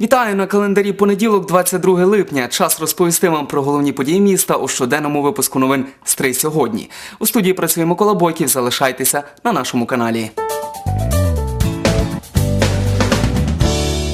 Вітаю на календарі понеділок, 22 липня. Час розповісти вам про головні події міста у щоденному випуску новин «Стрий сьогодні. У студії працює Микола Бойків. Залишайтеся на нашому каналі.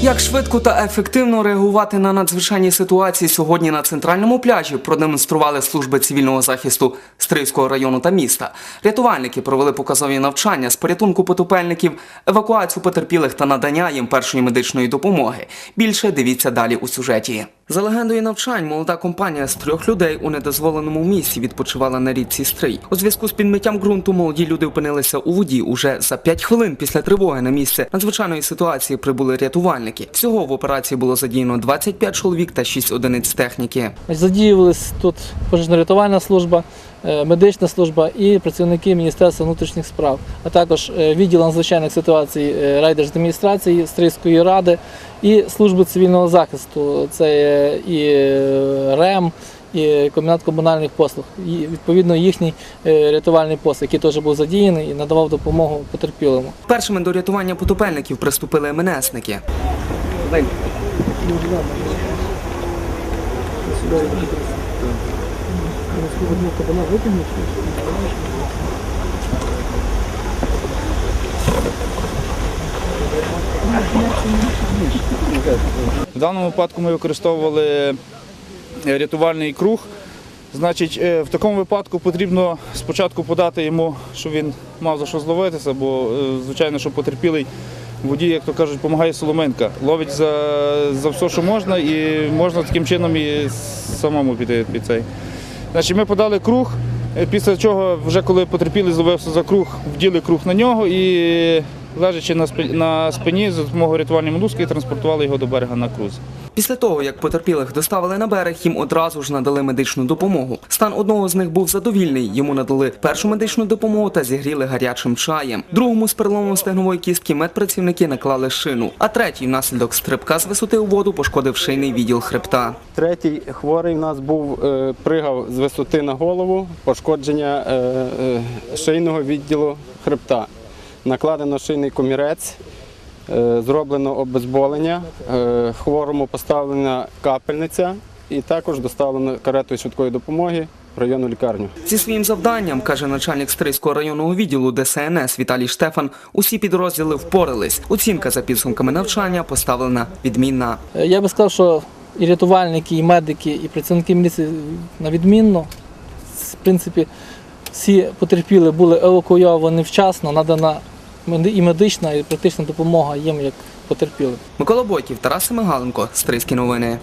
Як швидко та ефективно реагувати на надзвичайні ситуації сьогодні на центральному пляжі продемонстрували служби цивільного захисту Стрийського району та міста. Рятувальники провели показові навчання з порятунку потопельників, евакуацію потерпілих та надання їм першої медичної допомоги. Більше дивіться далі у сюжеті. За легендою навчань, молода компанія з трьох людей у недозволеному місці відпочивала на річці Стрий. У зв'язку з підмиттям ґрунту молоді люди опинилися у воді. Уже за 5 хвилин після тривоги на місце надзвичайної ситуації прибули рятувальники. Всього в операції було задіяно 25 чоловік та 6 одиниць техніки. Задіювалися тут пожежно-рятувальна служба, медична служба і працівники Міністерства внутрішніх справ, а також е, відділ надзвичайних ситуацій е, райдержадміністрації, Стрийської ради і служби цивільного захисту. Це і е, РЕМ, і комбінат комунальних послуг. І відповідно їхній е, рятувальний пост, який теж був задіяний і надавав допомогу потерпілому. Першими до рятування потопельників приступили МНСники. В даному випадку ми використовували рятувальний круг. Значить, е, в такому випадку потрібно спочатку подати йому, щоб він мав за що зловитися, бо, е, звичайно, що потерпілий водій, як то кажуть, допомагає соломинка. Ловить за, за все, що можна, і можна таким чином і самому піти під цей. Значить, ми подали круг, е, після чого, вже коли потерпілий зловився за круг, вділи круг на нього і лежачи на спині, за допомогою рятувальної мотузки, транспортували його до берега на крузі. Після того, як потерпілих доставили на берег, їм одразу ж надали медичну допомогу. Стан одного з них був задовільний. Йому надали першу медичну допомогу та зігріли гарячим чаєм. Другому з переломом стегнової кістки медпрацівники наклали шину, а третій внаслідок стрибка з висоти у воду пошкодив шийний відділ хребта. Третій хворий в нас був, е, пригав з висоти на голову, пошкодження е, е, шийного відділу хребта. Накладено шийний комірець, е, зроблено обезболення, е, хворому поставлена капельниця і також доставлено каретою швидкої допомоги в районну лікарню. Зі своїм завданням, каже начальник Стрийського районного відділу ДСНС Віталій Штефан, усі підрозділи впорались. Оцінка за підсумками навчання поставлена відмінна. Е, Я би сказав, що і рятувальники, і медики, і працівники міліції на відмінно. В принципі, всі потерпіли були евакуйовані вчасно, надана і медична, і практична допомога їм як потерпілим. Микола Бойків, Тарас Семигаленко, Стрийські новини.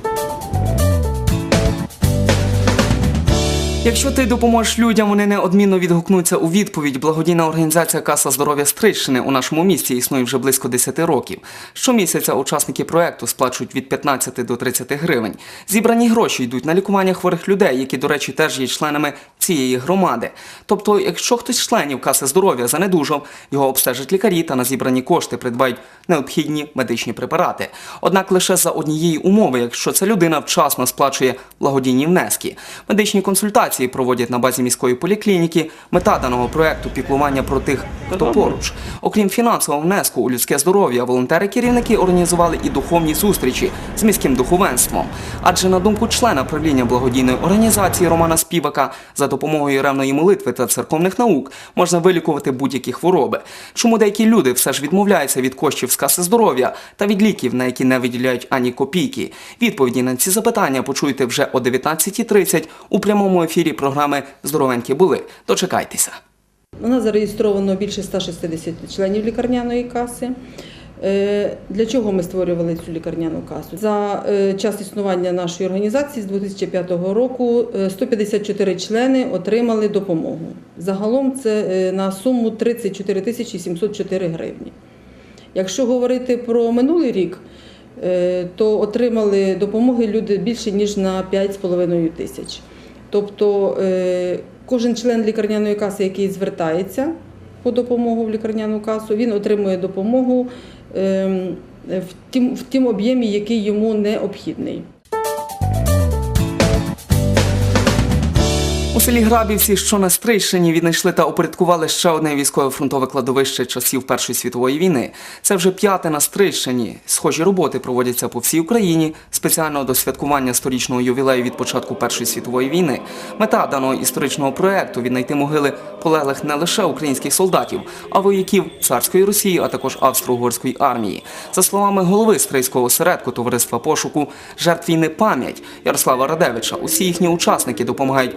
Якщо ти допоможеш людям, вони неодмінно відгукнуться у відповідь. Благодійна організація Каса здоров'я Стрийщини у нашому місті існує вже близько 10 років. Щомісяця учасники проекту сплачують від 15 до 30 гривень. Зібрані гроші йдуть на лікування хворих людей, які, до речі, теж є членами цієї громади. Тобто, якщо хтось з членів каси здоров'я занедужав, його обстежать лікарі та на зібрані кошти придбають необхідні медичні препарати. Однак лише за однієї умови, якщо ця людина вчасно сплачує благодійні внески. Медичні консультації проводять на базі міської поліклініки. Мета даного проекту піклування про тих, хто поруч. Окрім фінансового внеску у людське здоров'я, волонтери-керівники організували і духовні зустрічі з міським духовенством. Адже на думку члена правління благодійної організації Романа Співака, за допомогою ревної молитви та церковних наук можна вилікувати будь-які хвороби. Чому деякі люди все ж відмовляються від коштів з каси здоров'я та від ліків, на які не виділяють ані копійки? Відповіді на ці запитання почуєте вже о 19.30 у прямому ефірі програми Здоровенькі були. Дочекайтеся. У нас зареєстровано більше 160 членів лікарняної каси. Е, Для чого ми створювали цю лікарняну касу? За е, час існування нашої організації з 2005 року е, 154 члени отримали допомогу. Загалом це е, на суму 34 тисячі 704 гривні. Якщо говорити про минулий рік, е, то отримали допомоги люди більше ніж на 5,5 тисяч. Тобто е, кожен член лікарняної каси, який звертається по допомогу в лікарняну касу, він отримує допомогу ем, в тім, в тім об'ємі, який йому необхідний. Селі Грабівці, що на Стрийщині, віднайшли та упорядкували ще одне військове фронтове кладовище часів Першої світової війни. Це вже п'яте на Стрийщині. Схожі роботи проводяться по всій Україні спеціально до святкування сторічного ювілею від початку Першої світової війни. Мета даного історичного проекту віднайти могили полеглих не лише українських солдатів, а вояків царської Росії, а також австро-угорської армії. За словами голови Стрийського осередку товариства пошуку жертв війни пам'ять Ярослава Радевича, усі їхні учасники допомагають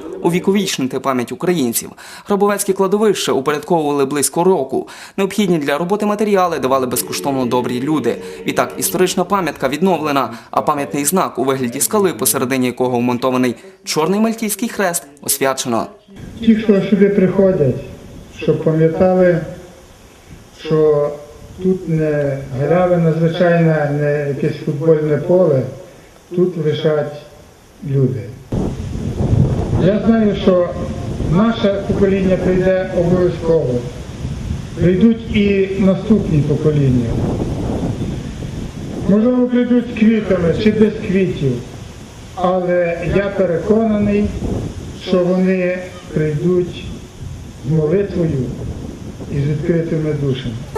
увіковічнити пам'ять українців. Грабовецьке кладовище упорядковували близько року. Необхідні для роботи матеріали давали безкоштовно добрі люди. Відтак історична пам'ятка відновлена, а пам'ятний знак у вигляді скали, посередині якого вмонтований чорний мальтійський хрест, освячено. Ті, хто сюди приходять, щоб пам'ятали, що тут не галявина звичайна, не якесь футбольне поле, тут лежать люди. Я знаю, що наше покоління прийде обов'язково. Прийдуть і наступні покоління. Можливо, прийдуть з квітами чи без квітів, але я переконаний, що вони прийдуть з молитвою і з відкритими душами.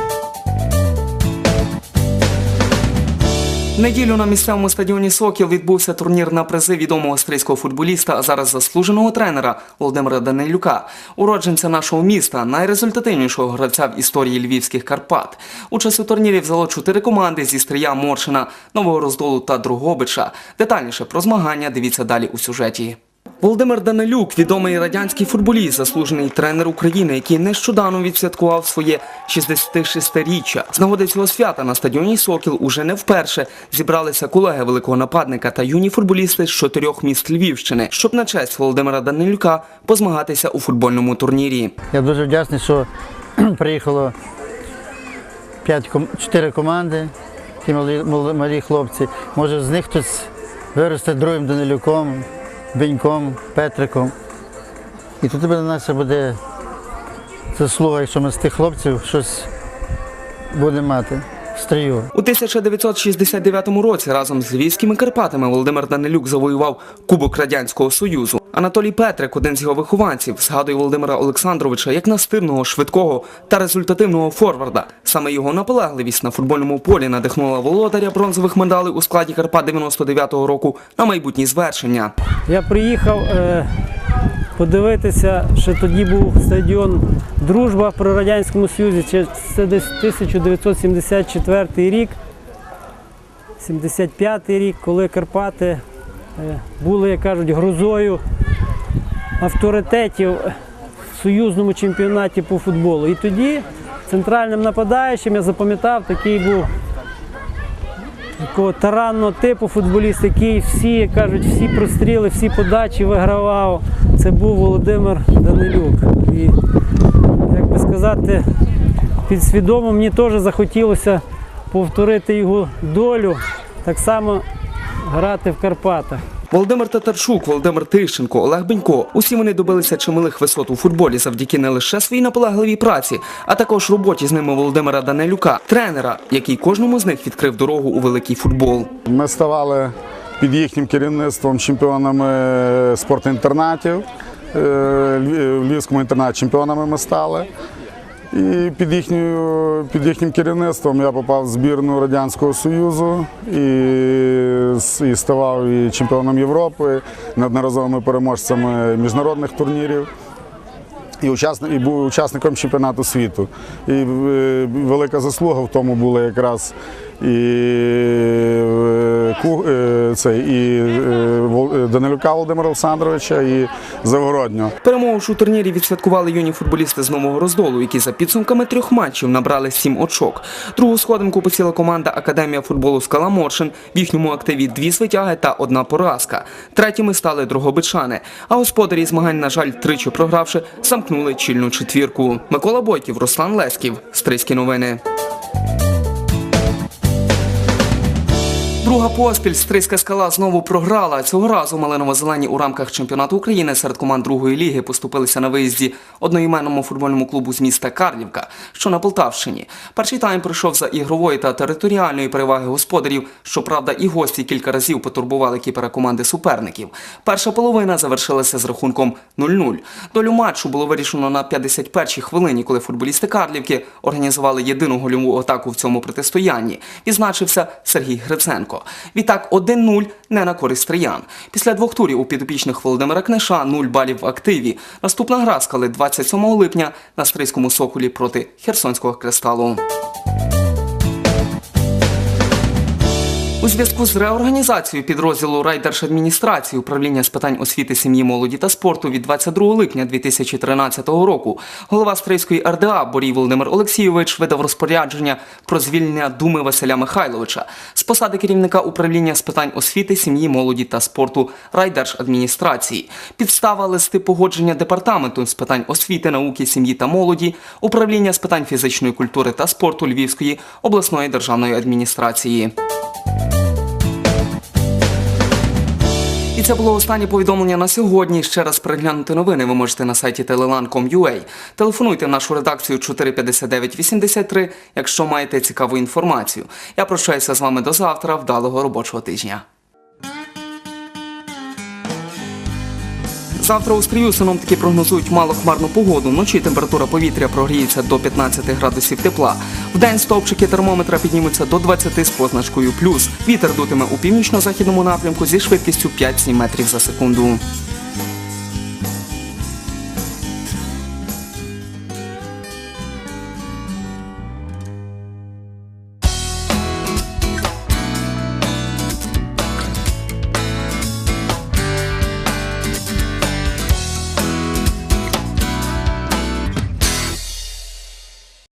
Неділю на місцевому стадіоні Сокіл відбувся турнір на призи відомого австрійського футболіста, а зараз заслуженого тренера Володимира Данилюка, уродженця нашого міста, найрезультативнішого гравця в історії львівських Карпат. Участь у турнірі взяло чотири команди зі стрія Моршина, Нового Роздолу та Другобича. Детальніше про змагання дивіться далі у сюжеті. Володимир Данилюк, відомий радянський футболіст, заслужений тренер України, який нещодавно відсвяткував своє 66-річчя. З нагоди цього свята на стадіоні Сокіл уже не вперше зібралися колеги великого нападника та юні футболісти з чотирьох міст Львівщини, щоб на честь Володимира Данилюка позмагатися у футбольному турнірі. Я дуже вдячний, що приїхало 5, 4 команди, ті малі, хлопці. Може з них хтось виросте другим Данилюком, Беньком, Петриком. І тут буде наша буде заслуга, якщо ми з тих хлопців щось будемо мати в стрію. У 1969 році разом з львівськими Карпатами Володимир Данилюк завоював Кубок Радянського Союзу. Анатолій Петрик, один з його вихованців, згадує Володимира Олександровича як настирного, швидкого та результативного форварда. Саме його наполегливість на футбольному полі надихнула володаря бронзових медалей у складі Карпат 99-го року на майбутні звершення. Я приїхав е, подивитися, що тоді був стадіон Дружба при Радянському Союзі. Це десь 1974 рік, 75 рік, коли Карпати е, були, як кажуть, грозою авторитетів в союзному чемпіонаті по футболу. І тоді центральним нападаючим я запам'ятав, такий був такого таранного типу футболіст, який всі як кажуть, всі простріли, всі подачі вигравав. Це був Володимир Данилюк. І як би сказати, підсвідомо мені теж захотілося повторити його долю, так само грати в Карпатах. Володимир Татарчук, Володимир Тищенко, Олег Бенько. Усі вони добилися чималих висот у футболі завдяки не лише своїй наполегливій праці, а також роботі з ними Володимира Данилюка, тренера, який кожному з них відкрив дорогу у великий футбол. Ми ставали під їхнім керівництвом чемпіонами спортінтернатів. Е, Львів- В Львівському інтернаті чемпіонами ми стали. І під, їхньою, під їхнім керівництвом я попав в збірну Радянського Союзу і, і ставав і чемпіоном Європи, неодноразовими переможцями міжнародних турнірів. І, учасник, і був учасником чемпіонату світу. І е, велика заслуга в тому була якраз і, е, е, цей, і е, Данилюка Володимира Олександровича і Завгороднього. Перемогу ж у турнірі відсвяткували юні футболісти з нового роздолу, які за підсумками трьох матчів набрали сім очок. Другу сходинку посіла команда Академія футболу Скала Моршин. В їхньому активі дві звитяги та одна поразка. Третіми стали другобичани. А господарі змагань, на жаль, тричі програвши, замкнули чільну четвірку. Микола Бойків, Руслан Леськів. Стрийські новини. Друга поспіль Стрийська скала знову програла. Цього разу малиново-зелені у рамках чемпіонату України серед команд другої ліги поступилися на виїзді одноіменному футбольному клубу з міста Карлівка, що на Полтавщині. Перший тайм пройшов за ігрової та територіальної переваги господарів. Щоправда, і гості кілька разів потурбували кіпера команди суперників. Перша половина завершилася з рахунком 0-0. Долю матчу було вирішено на 51-й хвилині, коли футболісти Карлівки організували єдину гольову атаку в цьому протистоянні. Відзначився Сергій Гриценко. Відтак 1-0 не на користь триян. Після двох турів у підопічних Володимира Книша 0 балів в активі. Наступна гра скали 27 липня на Стрийському Соколі проти Херсонського кристалу. У зв'язку з реорганізацією підрозділу райдержадміністрації управління з питань освіти, сім'ї, молоді та спорту від 22 липня 2013 року голова Стрийської РДА Борій Володимир Олексійович видав розпорядження про звільнення Думи Василя Михайловича з посади керівника управління з питань освіти, сім'ї, молоді та спорту райдержадміністрації. Підстава листи погодження департаменту з питань освіти, науки, сім'ї та молоді, управління з питань фізичної культури та спорту Львівської обласної державної адміністрації. І це було останнє повідомлення на сьогодні. Ще раз переглянути новини ви можете на сайті telelan.com.ua. Телефонуйте в нашу редакцію 459 83, якщо маєте цікаву інформацію. Я прощаюся з вами до завтра. Вдалого робочого тижня. Завтра у Стрію синоптики прогнозують малохмарну погоду. Вночі температура повітря прогріється до 15 градусів тепла. Вдень стовпчики термометра піднімуться до 20 з позначкою плюс. Вітер дутиме у північно-західному напрямку зі швидкістю 5-7 метрів за секунду.